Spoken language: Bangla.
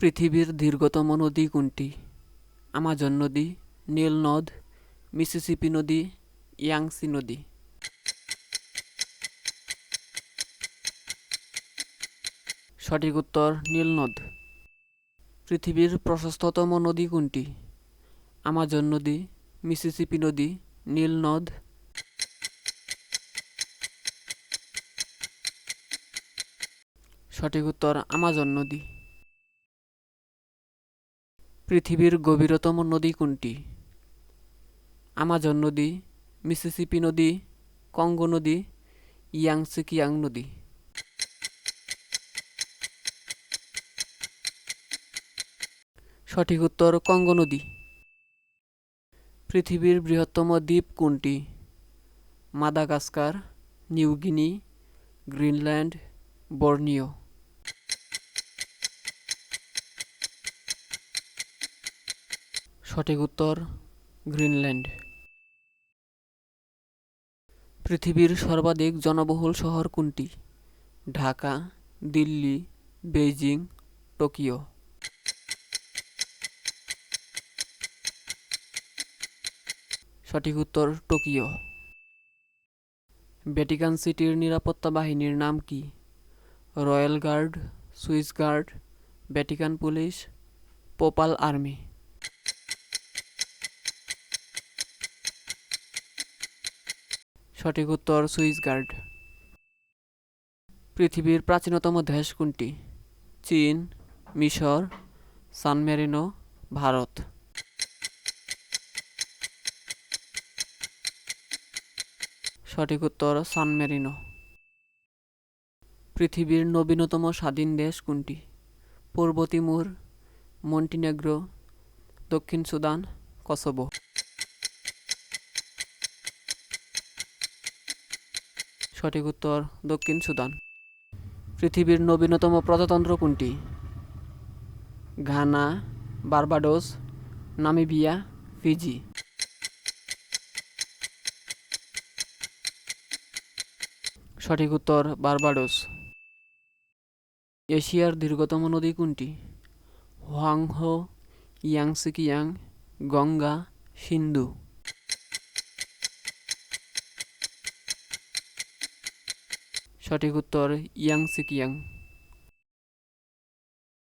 পৃথিবীর দীর্ঘতম নদী কোনটি? আমাজন নদী, নীল নদ, মিসিসিপি নদী, ইয়াংসি নদী। সঠিক উত্তর, নীল নদ। পৃথিবীর প্রশস্ততম নদী কোনটি? আমাজন নদী, মিসিসিপি নদী, নীল নদ। সঠিক উত্তর, আমাজন নদী। পৃথিবীর গভীরতম নদী কোনটি? আমাজন নদী, মিসিসিপি নদী, কঙ্গো নদী ইয়াংসি কিয়াং নদী। সঠিক উত্তর কঙ্গো নদী। পৃথিবীর বৃহত্তম দ্বীপ কোনটি? Madagascar New Guinea Greenland, Borneo. সঠিক উত্তর, গ্রিনল্যান্ড। পৃথিবীর সর্বাধিক জনবহুল শহর কোনটি? Dhaka, Delhi, Beijing, Tokyo. সঠিক উত্তর, টোকিও। ভ্যাটিকান সিটির নিরাপত্তা বাহিনীর নাম কি? Royal guard, Swiss guard, Vatican police, papal army. সঠিক উত্তর সুইস গার্ড। পৃথিবীর প্রাচীনতম দেশ কোনটি? চীন, মিশর, সান মেরিনো, ভারত। সঠিক উত্তর সান মেরিনো। পৃথিবীর নবীনতম স্বাধীন দেশ কোনটি? পূর্ব তিমুর, মন্টিনেগ্রো, দক্ষিণ সুদান, কসোভো। সঠিক উত্তর, দক্ষিণ সুদান। পৃথিবীর নবীনতম প্রজাতন্ত্র কোনটি? Ghana, Barbados, Namibia, Fiji. সঠিক উত্তর, বার্বাডোস। এশিয়ার দীর্ঘতম নদী কোনটি? Hwang Ho, Yangtze Kiang, Ganga, Sindhu. সঠিক উত্তর ইয়াংসিকিয়াং